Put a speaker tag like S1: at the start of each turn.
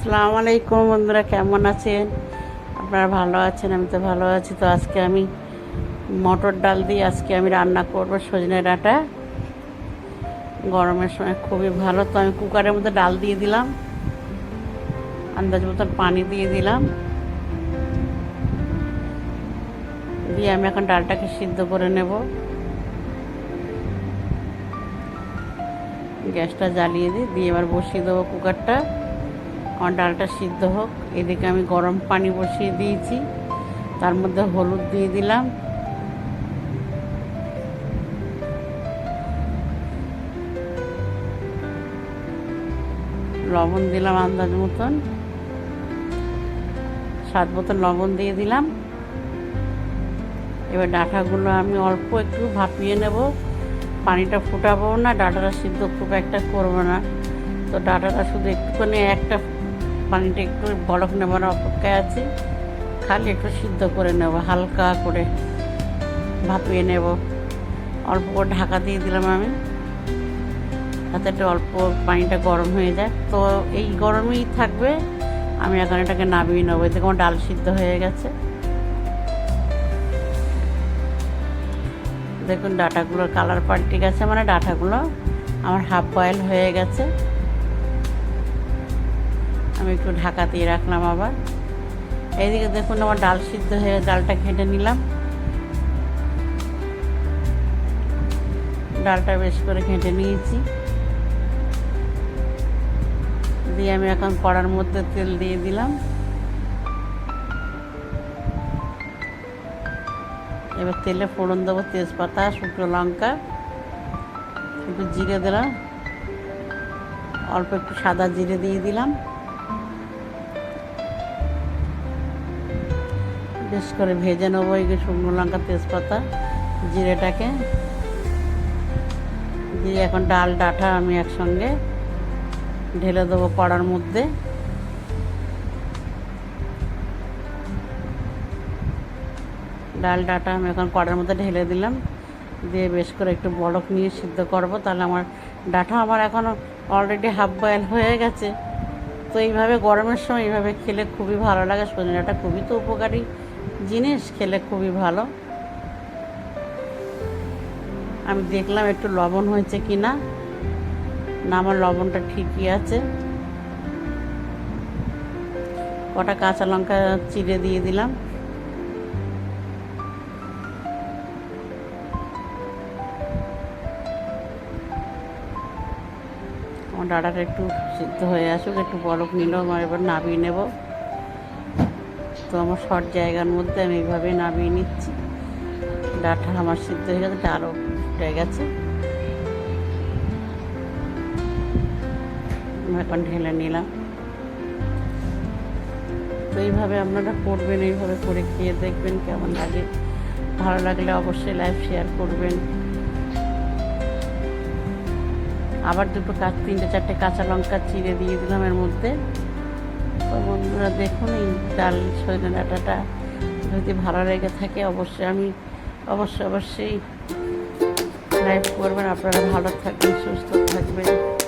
S1: আসসালামু আলাইকুম বন্ধুরা, কেমন আছেন? আপনারা ভালো আছেন? আমি তো ভালো আছি। তো আজকে আমি মটর ডাল দিয়ে আজকে আমি রান্না করব সজনে ডাঁটা গরমের সময় খুবই ভালো। তো আমি কুকারের মধ্যে ডাল দিয়ে দিলাম। আন্দাজ মতন পানি দিয়ে দিলাম। দিয়ে আমি এখন ডালটাকে সিদ্ধ করে নেব। গ্যাসটা জ্বালিয়ে দিই দিয়ে এবার বসিয়ে দেবো কুকারটা। আমার ডালটা সিদ্ধ হোক। এদিকে আমি গরম পানি বসিয়ে দিয়েছি। তার মধ্যে হলুদ দিয়ে দিলাম। লবণ দিলাম আন্দাজ মতন। স্বাদ মতন লবণ দিয়ে দিলাম। এবার ডাঁটাগুলো আমি অল্প একটু ভাপিয়ে নেব। পানিটা ফুটাবো না, ডাঁটাটা সিদ্ধ খুব একটা করব না। তো ডাঁটাটা শুধু একটুখানি একটা পানিটা একটু বরফ নেবার অপেক্ষায় আছে। খালি একটু সিদ্ধ করে নেব, হালকা করে ভাপিয়ে নেব। অল্প করে ঢাকা দিয়ে দিলাম আমি, যাতে একটু অল্প পানিটা গরম হয়ে যায়। তো এই গরমেই থাকবে, আমি এখন এটাকে নামিয়ে নেব। এতে আমার ডাল সিদ্ধ হয়ে গেছে। দেখুন ডাটাগুলোর কালার পাল্টে গেছে মানে ডাটাগুলো আমার হাফ বয়েল হয়ে গেছে। একটু ঢাকা দিয়ে রাখলাম আবার। এইদিকে দেখুন আমার ডাল সিদ্ধ হয়ে ডালটা ঘেঁটে নিলাম। ডালটা বেশ করে ঘেঁটে নিয়েছি। দিয়ে আমি এখন কড়ার মধ্যে তেল দিয়ে দিলাম। এবার তেলে ফোড়ন দেবো তেজপাতা, শুকনো লঙ্কা, একটু জিরে দিলাম। অল্প একটু সাদা জিরে দিয়ে দিলাম। বেশ করে ভেজে নেব এই শুকনো লঙ্কা তেজপাতা জিরেটাকে। দিয়ে এখন ডাল ডাঁটা আমি একসঙ্গে ঢেলে দেবো কড়ার মধ্যে। ডাল ডাটা আমি এখন কড়ার মধ্যে ঢেলে দিলাম। দিয়ে বেশ করে একটু বরফ নিয়ে সিদ্ধ করব। তাহলে আমার ডাটা আমার এখনও অলরেডি হাফ বয়েল হয়ে গেছে। তো এইভাবে গরমের সময় এইভাবে খেলে খুবই ভালো লাগে। ডাঁটা খুবই তো উপকারী। জিনিস খেলে খুবই ভালো। আমি দেখলাম একটু লবণ হয়েছে কি না না আমার লবণটা ঠিকই আছে। কটা কাঁচা লঙ্কা চিড়ে দিয়ে দিলাম। আমার ডাটাটা একটু সিদ্ধ হয়ে আসুক, একটু বরফ নিল আমার এবার নাবিয়ে নেব। তো আমার শর্ট জায়গার মধ্যে আমি এইভাবে নামিয়ে নিচ্ছি। ডাটা আমার সিদ্ধ হয়ে গেছে ডালও ফুটে গেছে। এখন ঢেলে নিলাম। তো এইভাবে আপনারা করবেন, এইভাবে করে খেয়ে দেখবেন কেমন লাগে। ভালো লাগলে অবশ্যই লাইভ শেয়ার করবেন। আবার দুটো কাঁচ, তিনটে চারটে কাঁচা লঙ্কা চিড়ে দিয়ে দিলাম এর মধ্যে। তো বন্ধুরা দেখুন এই ডাল সজনে ডাটাটা যদি ভালো লেগে থাকে অবশ্যই আমি অবশ্যই অবশ্যই লাইভ করবেন। আপনারা ভালো থাকবেন, সুস্থ থাকবেন।